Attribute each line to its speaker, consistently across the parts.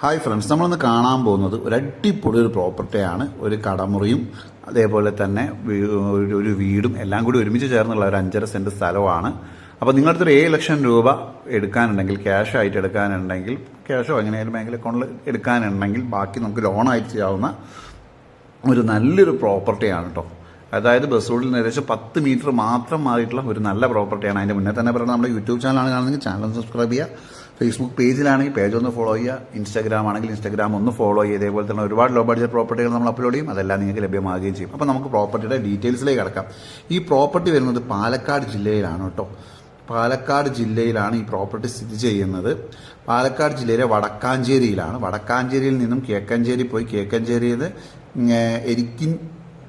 Speaker 1: Hi friends നമ്മളൊന്ന് കാണാൻ പോകുന്നത് ഒരു അടിപൊളി ഒരു പ്രോപ്പർട്ടിയാണ് ഒരു കടമുറിയും അതേപോലെ തന്നെ ഒരു- വീടും എല്ലാം കൂടി ഒരുമിച്ച് ചേർന്നുള്ള ഒരു അഞ്ചര സെന്റ് സ്ഥലമാണ് അപ്പോൾ നിങ്ങളുടെ ഒരു ഏഴ് ലക്ഷം രൂപ എടുക്കാനുണ്ടെങ്കിൽ ക്യാഷ് ആയിട്ട് എടുക്കാനുണ്ടെങ്കിൽ ക്യാഷോ എങ്ങനെയായാലും ബാങ്കിൽ അക്കൗണ്ടിൽ എടുക്കാനുണ്ടെങ്കിൽ ബാക്കി നമുക്ക് ലോണായിട്ട് ചെയ്യാവുന്ന ഒരു നല്ലൊരു പ്രോപ്പർട്ടിയാണ് കേട്ടോ അതായത് ബസ് റോഡിൽ നിന്ന് ഏകദേശം പത്ത് മീറ്റർ മാത്രം മാറിയിട്ടുള്ള ഒരു നല്ല പ്രോപ്പർട്ടിയാണ് അതിന്റെ മുന്നേ തന്നെ പറയുന്നത് നമ്മുടെ യൂട്യൂബ് ചാനലാണ് കാണുന്നതെങ്കിൽ ചാനൽ സബ്സ്ക്രൈബ് ചെയ്യുക. ഫേസ്ബുക്ക് പേജിലാണെങ്കിൽ പേജ് ഒന്ന് ഫോളോ ചെയ്യുക. ഇൻസ്റ്റാഗ്രാം ആണെങ്കിൽ ഇൻസ്റ്റാഗ്രാം ഒന്ന് ഫോളോ ചെയ്യുക. ഇതേപോലെ തന്നെ ഒരുപാട് ലോ ബഡ്ജറ്റ് പ്രോപ്പർട്ടികൾ നമ്മൾ അപ്ലോഡ് ചെയ്യും. അതെല്ലാം നിങ്ങൾക്ക് ലഭ്യമാകുകയും ചെയ്യും. അപ്പോൾ നമുക്ക് പ്രോപ്പർട്ടിയുടെ ഡീറ്റെയിൽസിലേക്ക് കിടക്കാം. ഈ പ്രോപ്പർട്ടി വരുന്നത് പാലക്കാട് ജില്ലയിലാണ് കേട്ടോ. പാലക്കാട് ജില്ലയിലാണ് ഈ പ്രോപ്പർട്ടി സ്ഥിതി ചെയ്യുന്നത്. പാലക്കാട് ജില്ലയിലെ വടക്കാഞ്ചേരിയിലാണ്. വടക്കാഞ്ചേരിയിൽ നിന്നും കേക്കഞ്ചേരി പോയി കേക്കഞ്ചേരിയിൽ എരിക്കിൻ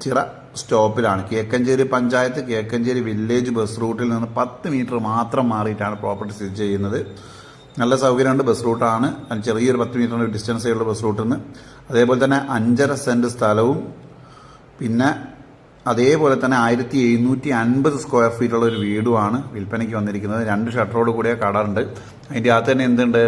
Speaker 1: ചിറ സ്റ്റോപ്പിലാണ്. കേക്കഞ്ചേരി പഞ്ചായത്ത് കേക്കഞ്ചേരി വില്ലേജ് ബസ് റൂട്ടിൽ നിന്ന് പത്ത് മീറ്റർ മാത്രം മാറിയിട്ടാണ് പ്രോപ്പർട്ടി സ്ഥിതി ചെയ്യുന്നത്. നല്ല സൗകര്യമുണ്ട് ബസ് റൂട്ടാണ്. ചെറിയൊരു പത്ത് മീറ്ററിന്റെ ഡിസ്റ്റൻസേ ഉള്ള ബസ് റൂട്ടിൽ നിന്ന്. അതേപോലെ തന്നെ അഞ്ചര സെന്റ് സ്ഥലവും. പിന്നെ അതേപോലെ തന്നെ ആയിരത്തി എഴുന്നൂറ്റി അൻപത് സ്ക്വയർ ഫീറ്റുള്ള ഒരു വീടുമാണ് വിൽപ്പനയ്ക്ക് വന്നിരിക്കുന്നത്. രണ്ട് ഷട്ടറോട് കൂടിയ കട ഉണ്ട് അതിന്റെ അകത്ത് തന്നെ എന്തുണ്ട്?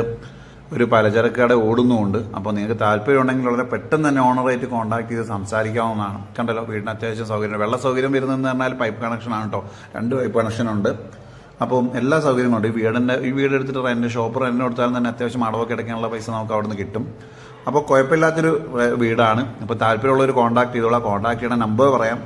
Speaker 1: ഒരു പലചരക്ക് കട ഓടുന്നുമുണ്ട്. അപ്പോൾ നിങ്ങൾക്ക് താല്പര്യം ഉണ്ടെങ്കിൽ വളരെ പെട്ടെന്ന് തന്നെ ഓണറായിട്ട് കോൺടാക്ട് ചെയ്ത് സംസാരിക്കാവുന്നതാണ്. കണ്ടല്ലോ വീടിന് അത്യാവശ്യം സൗകര്യം വെള്ള സൗകര്യം വരുന്നതെന്ന് പറഞ്ഞാൽ പൈപ്പ് കണക്ഷനാണ് കേട്ടോ രണ്ട് പൈപ്പ് കണക്ഷൻ ഉണ്ട്. അപ്പം എല്ലാ സൗകര്യങ്ങളും ഉണ്ട്. ഈ വീടിന്റെ ഈ വീട് എടുത്തിട്ട് റെന്റ് ഷോപ്പ് റെന്റിന് കൊടുത്താലും തന്നെ അത്യാവശ്യം അടവൊക്കെ അടയ്ക്കാനുള്ള പൈസ നമുക്ക് അവിടെ നിന്ന് കിട്ടും. അപ്പോൾ കുഴപ്പമില്ലാത്തൊരു വീടാണ്. അപ്പോൾ താല്പര്യമുള്ളവർ കോൺടാക്ട് ചെയ്തോളാം. കോൺടാക്ട് ചെയ്യണ നമ്പർ പറയാം.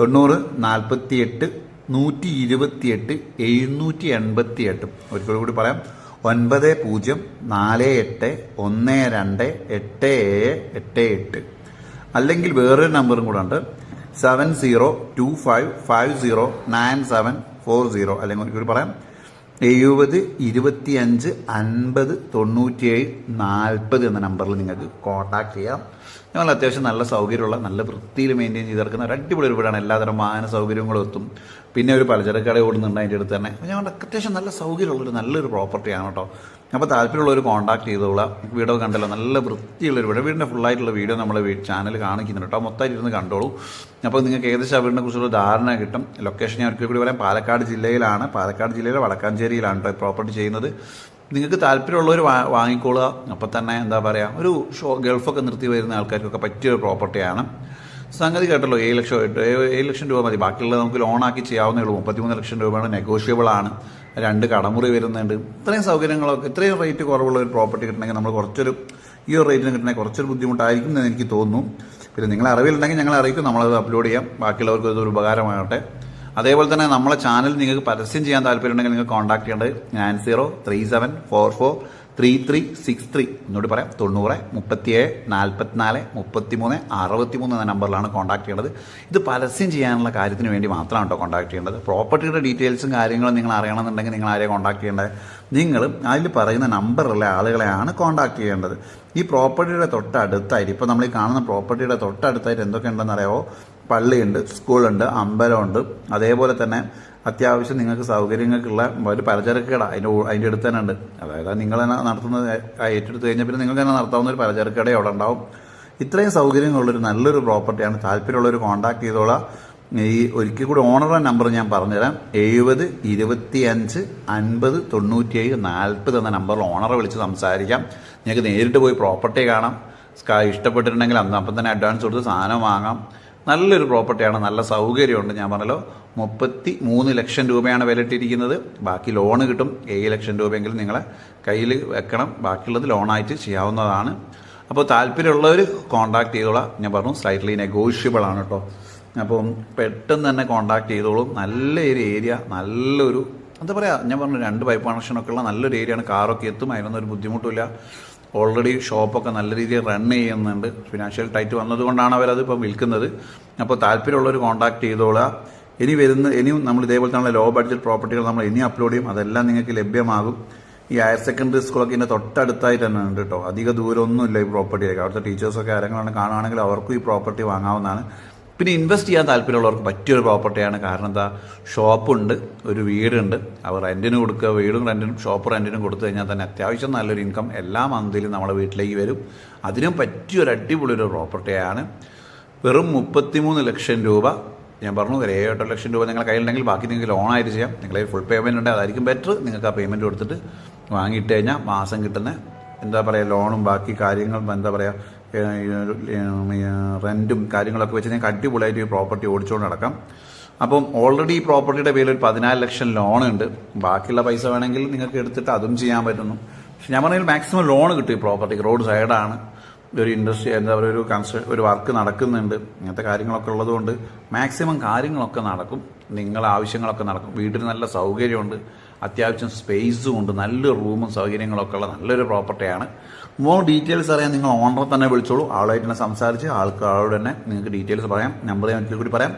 Speaker 1: തൊണ്ണൂറ് നാൽപ്പത്തി എട്ട് നൂറ്റി ഇരുപത്തി എട്ട് എഴുന്നൂറ്റി എൺപത്തി എട്ട് ഒരിക്കൽ കൂടി പറയാം. ഒൻപത് പൂജ്യം നാല് എട്ട് ഒന്ന് രണ്ട് എട്ട് ഏഴ് എട്ട് എട്ട്. അല്ലെങ്കിൽ വേറൊരു നമ്പറും കൂടെ ഉണ്ട്. Seven zero two five five zero nine seven four zero അല്ലെങ്കിൽ ഒരിക്കൽ പറയാം. എഴുപത് ഇരുപത്തിയഞ്ച് അൻപത് തൊണ്ണൂറ്റിയേഴ് നാൽപ്പത് എന്ന നമ്പറിൽ നിങ്ങൾക്ക് കോൺടാക്ട് ചെയ്യാം. ഞങ്ങൾ അത്യാവശ്യം നല്ല സൗകര്യമുള്ള നല്ല വൃത്തിയിൽ മെയിന്റെയിൻ ചെയ്ത് കിടക്കുന്ന ഒരു അടിപൊളി ഒരു വീടാണ്. എല്ലാതരം വാഹന സൗകര്യങ്ങളും എത്തും. പിന്നെ ഒരു പലചരക്കട കട ഓടുന്നുണ്ട് അതിന്റെ അടുത്ത് തന്നെ. ഞങ്ങളുടെ അത്യാവശ്യം നല്ല സൗകര്യമുള്ളൊരു നല്ലൊരു പ്രോപ്പർട്ടിയാണ് കേട്ടോ. അപ്പോൾ താല്പര്യമുള്ളവർ കോൺടാക്ട് ചെയ്തോളാം. വീഡിയോ കണ്ടല്ലോ നല്ല വൃത്തിയുള്ളൊരു വീട്. വീടിന്റെ ഫുള്ളായിട്ടുള്ള വീഡിയോ നമ്മളെ ചാനൽ കാണിക്കുന്നുണ്ട് കേട്ടോ. മൊത്തമായിട്ട് ഇരുന്ന് കണ്ടോളൂ. അപ്പോൾ നിങ്ങൾക്ക് ഏകദേശം ആ വീടിനെ കുറിച്ചുള്ള ധാരണ കിട്ടും. ലൊക്കേഷൻ ഞാൻ ഒരിക്കൽ കൂടി പറയാം. പാലക്കാട് ജില്ലയിലാണ്. പാലക്കാട് ജില്ലയിലെ വടക്കാഞ്ചേരിയിലാണ് കേട്ടോ പ്രോപ്പർട്ടി ചെയ്യുന്നത്. നിങ്ങൾക്ക് താല്പര്യമുള്ളവർ വാങ്ങിക്കോളുക. അപ്പം തന്നെ എന്താ പറയുക ഒരു ഷോ ഗൾഫൊക്കെ നിർത്തി വരുന്ന ആൾക്കാർക്കൊക്കെ പറ്റിയൊരു പ്രോപ്പർട്ടിയാണ് സംഗതി കേട്ടല്ലോ ഏഴ് ലക്ഷം ഏഴ് ലക്ഷം രൂപ മതി. ബാക്കിയുള്ളത് നമുക്ക് ലോണാക്കി ചെയ്യാവുന്നേ ഉള്ളൂ. മുപ്പത്തിമൂന്ന് ലക്ഷം രൂപയാണ് നെഗോഷ്യബിൾ ആണ്. രണ്ട് കടമുറി വരുന്നുണ്ട്. ഇത്രയും സൗകര്യങ്ങളൊക്കെ ഇത്രയും റേറ്റ് കുറവുള്ള ഒരു പ്രോപ്പർട്ടി കിട്ടണമെങ്കിൽ നമ്മൾ കുറച്ചൊരു ഈ ഒരു റേറ്റിന് കിട്ടണമെങ്കിൽ കുറച്ചൊരു ബുദ്ധിമുട്ടായിരിക്കും എന്ന് എനിക്ക് തോന്നുന്നു. പിന്നെ നിങ്ങൾ അറിവിലുണ്ടെങ്കിൽ ഞങ്ങൾ അറിയിക്കും. നമ്മളത് അപ്ലോഡ് ചെയ്യാം. ബാക്കിയുള്ളവർക്ക് ഇതൊരു ഉപകാരമാകട്ടെ. അതേപോലെ തന്നെ നമ്മളെ ചാനൽ നിങ്ങൾക്ക് പരസ്യം ചെയ്യാൻ താല്പര്യമുണ്ടെങ്കിൽ നിങ്ങൾ കോൺടാക്ട് ചെയ്യേണ്ടത് nine zero three seven four four three three six three എന്നോട് പറയാം. തൊണ്ണൂറ് മുപ്പത്തിയേഴ് നാൽപ്പത്തിനാല് മുപ്പത്തിമൂന്ന് അറുപത്തിമൂന്ന് എന്ന നമ്പറിലാണ് കോൺടാക്ട് ചെയ്യേണ്ടത് ഇത് പരസ്യം ചെയ്യാനുള്ള കാര്യത്തിന് വേണ്ടി മാത്രമാണ് കേട്ടോ കോൺടാക്ട് ചെയ്യേണ്ടത്. പ്രോപ്പർട്ടിയുടെ ഡീറ്റെയിൽസും കാര്യങ്ങളും നിങ്ങൾ അറിയണമെന്നുണ്ടെങ്കിൽ നിങ്ങൾ ആരെയും കോൺടാക്ട് ചെയ്യേണ്ടത്? നിങ്ങൾ അതിൽ പറയുന്ന നമ്പറുള്ള ആളുകളെയാണ് കോൺടാക്ട് ചെയ്യേണ്ടത്. ഈ പ്രോപ്പർട്ടിയുടെ തൊട്ടടുത്തായിട്ട് ഇപ്പോൾ നമ്മൾ ഈ കാണുന്ന പ്രോപ്പർട്ടിയുടെ തൊട്ടടുത്തായിട്ട് എന്തൊക്കെ ഉണ്ടെന്ന് അറിയാമോ പള്ളിയുണ്ട് സ്കൂളുണ്ട് അമ്പലമുണ്ട്. അതേപോലെ തന്നെ അത്യാവശ്യം നിങ്ങൾക്ക് സൗകര്യങ്ങൾക്കുള്ള ഒരു പലചരക്ക് കട അതിന്റെ അതിന്റെ അടുത്ത് തന്നെ ഉണ്ട്. അതായത് നിങ്ങൾ തന്നെ നടത്തുന്നത് ഏറ്റെടുത്ത് കഴിഞ്ഞാൽ പിന്നെ നിങ്ങൾക്ക് തന്നെ നടത്താവുന്ന ഒരു പലചരക്ക് കട അവിടെ ഉണ്ടാവും. ഇത്രയും സൗകര്യങ്ങളുള്ളൊരു നല്ലൊരു പ്രോപ്പർട്ടിയാണ് താല്പര്യമുള്ളൊരു കോൺടാക്ട് ചെയ്തോളാം. ഈ ഒരിക്കൽ കൂടി ഓണറുടെ നമ്പർ ഞാൻ പറഞ്ഞുതരാം. എഴുപത് ഇരുപത്തി അഞ്ച് അൻപത് തൊണ്ണൂറ്റിയേഴ് നാൽപ്പത് എന്ന നമ്പറിൽ ഓണറെ വിളിച്ച് സംസാരിക്കാം. നിങ്ങൾക്ക് നേരിട്ട് പോയി പ്രോപ്പർട്ടി കാണാം. ഇഷ്ടപ്പെട്ടിട്ടുണ്ടെങ്കിൽ അന്ന് അപ്പം തന്നെ അഡ്വാൻസ് കൊടുത്ത് സാധനം വാങ്ങാം. നല്ലൊരു പ്രോപ്പർട്ടിയാണ് നല്ല സൗകര്യമുണ്ട്. ഞാൻ പറഞ്ഞല്ലോ മുപ്പത്തി മൂന്ന് ലക്ഷം രൂപയാണ് വിലയിട്ടിരിക്കുന്നത്. ബാക്കി ലോണ് കിട്ടും. ഏഴ് ലക്ഷം രൂപയെങ്കിലും നിങ്ങളെ കയ്യിൽ വെക്കണം. ബാക്കിയുള്ളത് ലോണായിട്ട് ചെയ്യാവുന്നതാണ്. അപ്പോൾ താല്പര്യമുള്ളവർ കോൺടാക്ട് ചെയ്തോളാം. ഞാൻ പറഞ്ഞു സ്ലൈറ്റ്ലി നെഗോഷ്യബിൾ ആണ് കേട്ടോ അപ്പം പെട്ടെന്ന് തന്നെ കോൺടാക്ട് ചെയ്തോളും. നല്ലൊരു ഏരിയ നല്ലൊരു എന്താ പറയുക ഞാൻ പറഞ്ഞു രണ്ട് പൈപ്പ് കണക്ഷനൊക്കെ ഉള്ള നല്ലൊരു ഏരിയയാണ് കാറൊക്കെ എത്തും അതിനൊന്നും ഒരു ബുദ്ധിമുട്ടില്ല ഓൾറെഡി ഷോപ്പൊക്കെ നല്ല രീതിയിൽ റൺ ചെയ്യുന്നുണ്ട്. ഫിനാൻഷ്യൽ ടൈറ്റ് വന്നതുകൊണ്ടാണ് അവരത് ഇപ്പം വിൽക്കുന്നത്. അപ്പോൾ താല്പര്യമുള്ളവർ കോൺടാക്ട് ചെയ്തോളുക. ഇനി വരുന്ന ഇനിയും നമ്മൾ ഇതേപോലെ തന്നെ ലോ ബഡ്ജറ്റ് പ്രോപ്പർട്ടികൾ നമ്മൾ ഇനി അപ്ലോഡ് ചെയ്യും. അതെല്ലാം നിങ്ങൾക്ക് ലഭ്യമാകും. ഈ ഹയർ സെക്കൻഡറി സ്കൂളൊക്കെ ഇതിന്റെ തൊട്ടടുത്തായിട്ട് തന്നെ ഉണ്ട് കേട്ടോ. അധിക ദൂരമൊന്നുമില്ല ഈ പ്രോപ്പർട്ടിയിലേക്ക് അവിടുത്തെ ടീച്ചേഴ്സൊക്കെ ആരെങ്കിലും കാണുകയാണെങ്കിൽ അവർക്കും ഈ പ്രോപ്പർട്ടി വാങ്ങാവുന്നതാണ്. പിന്നെ ഇൻവെസ്റ്റ് ചെയ്യാൻ താല്പര്യമുള്ളവർക്ക് പറ്റിയൊരു പ്രോപ്പർട്ടിയാണ് കാരണം എന്താ? ഷോപ്പുണ്ട് ഒരു വീടുണ്ട്. അവർ റെന്റിന് കൊടുക്കുക വീടും റെന്റിനും ഷോപ്പ് റെന്റിനും കൊടുത്തു കഴിഞ്ഞാൽ തന്നെ അത്യാവശ്യം നല്ലൊരു ഇൻകം എല്ലാ മന്തിലും നമ്മുടെ വീട്ടിലേക്ക് വരും. അതിനും പറ്റിയൊരു അടിപൊളി ഒരു പ്രോപ്പർട്ടിയാണ് വെറും മുപ്പത്തിമൂന്ന് ലക്ഷം രൂപ. ഞാൻ പറഞ്ഞു ഒരു ഏഴ് എട്ട് ലക്ഷം രൂപ നിങ്ങളുടെ കയ്യിലുണ്ടെങ്കിൽ ബാക്കി നിങ്ങൾക്ക് ലോണായിട്ട് ചെയ്യാം. നിങ്ങളെ ഫുൾ പേയ്മെന്റ് ഉണ്ട് അതായിരിക്കും ബെറ്റർ നിങ്ങൾക്ക് ആ പേയ്മെന്റ് കൊടുത്തിട്ട് വാങ്ങിയിട്ട് കഴിഞ്ഞാൽ മാസം കിട്ടുന്ന എന്താ പറയുക ലോണും ബാക്കി കാര്യങ്ങളും എന്താ പറയുക റെന്റും കാര്യങ്ങളൊക്കെ വെച്ച് ഞങ്ങൾക്ക് അടിപൊളിയായിട്ട് ഈ പ്രോപ്പർട്ടി ഓടിച്ചുകൊണ്ട് നടക്കാം. അപ്പം ഓൾറെഡി ഈ പ്രോപ്പർട്ടിയുടെ പേരിൽ ഒരു പതിനാല് ലക്ഷം ലോൺ ഉണ്ട്. ബാക്കിയുള്ള പൈസ വേണമെങ്കിൽ നിങ്ങൾക്ക് എടുത്തിട്ട് അതും ചെയ്യാൻ പറ്റുന്നു. പക്ഷെ ഞാൻ പറഞ്ഞാൽ മാക്സിമം ലോൺ കിട്ടും ഈ പ്രോപ്പർട്ടി റോഡ് സൈഡാണ് ഒരു ഇൻഡസ്ട്രി എന്താ പറയുക ഒരു കൺസ്ട്ര ഒരു വർക്ക് നടക്കുന്നുണ്ട്. ഇങ്ങനത്തെ കാര്യങ്ങളൊക്കെ ഉള്ളതുകൊണ്ട് മാക്സിമം കാര്യങ്ങളൊക്കെ നടക്കും. നിങ്ങളെ ആവശ്യങ്ങളൊക്കെ നടക്കും. വീട്ടിൽ നല്ല സൗകര്യമുണ്ട്. അത്യാവശ്യം സ്പേസും ഉണ്ട് നല്ല റൂമും സൗകര്യങ്ങളൊക്കെ ഉള്ള നല്ലൊരു പ്രോപ്പർട്ടിയാണ് മോർ ഡീറ്റെയിൽസ് അറിയാൻ നിങ്ങൾ ഓണറെ തന്നെ വിളിച്ചോളൂ. ആളുമായിട്ട് തന്നെ സംസാരിച്ച് ആൾക്ക് ആളോട് തന്നെ നിങ്ങൾക്ക് ഡീറ്റെയിൽസ് പറയാം. നമ്പർ ഞാൻ ഒരിക്കൽ കൂടി പറയാം.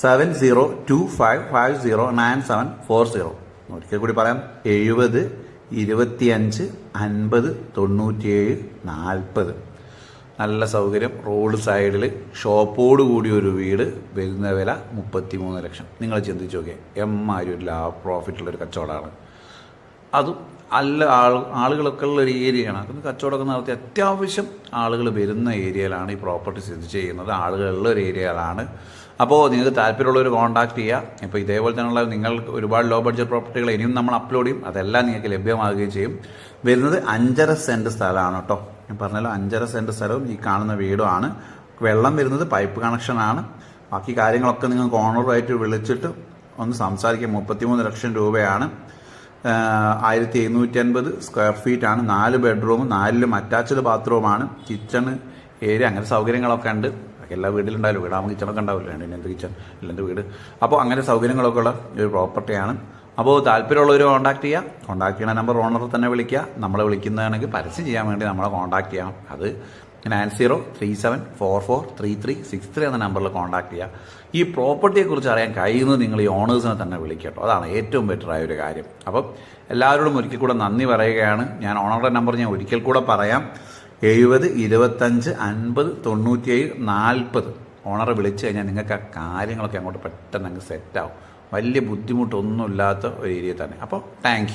Speaker 1: Seven zero two five five zero nine seven four zero ഒരിക്കൽ കൂടി പറയാം. എഴുപത് ഇരുപത്തിയഞ്ച് അൻപത് തൊണ്ണൂറ്റിയേഴ് നാൽപ്പത്. നല്ല സൗകര്യം. റോഡ് സൈഡിൽ ഷോപ്പോട് കൂടി ഒരു വീട്. വരുന്ന വില മുപ്പത്തി മൂന്ന് ലക്ഷം. നിങ്ങൾ ചിന്തിച്ചു നോക്കിയേ. എമ്മാരി ഒരു ലാഭ പ്രോഫിറ്റുള്ളൊരു കച്ചവടമാണ്. അതും നല്ല ആൾ ആളുകളൊക്കെ ഉള്ള ഒരു ഏരിയയാണ്. അത് കച്ചവടമൊക്കെ നടത്തി അത്യാവശ്യം ആളുകൾ വരുന്ന ഏരിയയിലാണ് ഈ പ്രോപ്പർട്ടി സ്ഥിതി ചെയ്യുന്നത്. ആളുകളുള്ള ഒരു ഏരിയയിലാണ് അപ്പോൾ നിങ്ങൾക്ക് താല്പര്യമുള്ളവർ കോൺടാക്ട് ചെയ്യുക ഇപ്പോൾ ഇതേപോലെ തന്നെയുള്ള നിങ്ങൾക്ക് ഒരുപാട് ലോ ബഡ്ജറ്റ് പ്രോപ്പർട്ടികൾ ഇനിയും നമ്മൾ അപ്ലോഡ് ചെയ്യും. അതെല്ലാം നിങ്ങൾക്ക് ലഭ്യമാകുകയും ചെയ്യും. വരുന്നത് അഞ്ചര സെന്റ് സ്ഥലമാണ് കേട്ടോ. ഞാൻ പറഞ്ഞല്ലോ അഞ്ചര സെന്റ് സ്ഥലവും ഈ കാണുന്ന വീടുമാണ് വെള്ളം വരുന്നത് പൈപ്പ് കണക്ഷനാണ് ബാക്കി കാര്യങ്ങളൊക്കെ നിങ്ങൾ ഓണറുമായിട്ട് വിളിച്ചിട്ട് ഒന്ന് സംസാരിക്കാം. മുപ്പത്തിമൂന്ന് ലക്ഷം രൂപയാണ്. ആയിരത്തി എഴുന്നൂറ്റി അൻപത് സ്ക്വയർ ഫീറ്റ് ആണ്. നാല് ബെഡ്റൂം നാലിലും അറ്റാച്ച്ഡ് ബാത്റൂമാണ് കിച്ചണ് ഏരിയ അങ്ങനെ സൗകര്യങ്ങളൊക്കെ ഉണ്ട്. എല്ലാ വീട്ടിലുണ്ടാവില്ല വീടാകുമ്പോൾ കിച്ചണൊക്കെ ഉണ്ടാവില്ല. പിന്നെ എന്ത് കിച്ചൺ ഇല്ലെന്ത് വീട്? അപ്പോൾ അങ്ങനെ സൗകര്യങ്ങളൊക്കെ ഉള്ള ഒരു പ്രോപ്പർട്ടിയാണ് അപ്പോൾ താല്പര്യമുള്ളവർ കോൺടാക്ട് ചെയ്യുക കോൺടാക്ട് ചെയ്യുന്ന നമ്പർ ഓണറെ തന്നെ വിളിക്കുക നമ്മളെ വിളിക്കുന്നതാണെങ്കിൽ പരസ്യം ചെയ്യാൻ വേണ്ടി നമ്മളെ കോൺടാക്ട് ചെയ്യാം. അത് nine zero three seven four four three three six three എന്ന നമ്പറിൽ കോൺടാക്ട് ചെയ്യുക ഈ പ്രോപ്പർട്ടിയെക്കുറിച്ച് അറിയാൻ കഴിയുന്നത് നിങ്ങൾ ഈ ഓണേഴ്സിനെ തന്നെ വിളിക്കട്ടോ അതാണ് ഏറ്റവും ബെറ്റർ ആയ ഒരു കാര്യം. അപ്പം എല്ലാവരോടും ഒരിക്കൽ കൂടെ നന്ദി പറയുകയാണ്. ഞാൻ ഓണറുടെ നമ്പർ ഞാൻ ഒരിക്കൽ കൂടെ പറയാം. എഴുപത് ഇരുപത്തഞ്ച് അൻപത് തൊണ്ണൂറ്റിയേഴ് നാൽപ്പത്. ഓണറെ വിളിച്ചു കഴിഞ്ഞാൽ നിങ്ങൾക്ക് ആ കാര്യങ്ങളൊക്കെ അങ്ങോട്ട് പെട്ടെന്ന് അങ്ങ് സെറ്റാവും വലിയ ബുദ്ധിമുട്ടൊന്നുമില്ലാത്ത ഒരു ഏരിയ തന്നെ. അപ്പോൾ താങ്ക്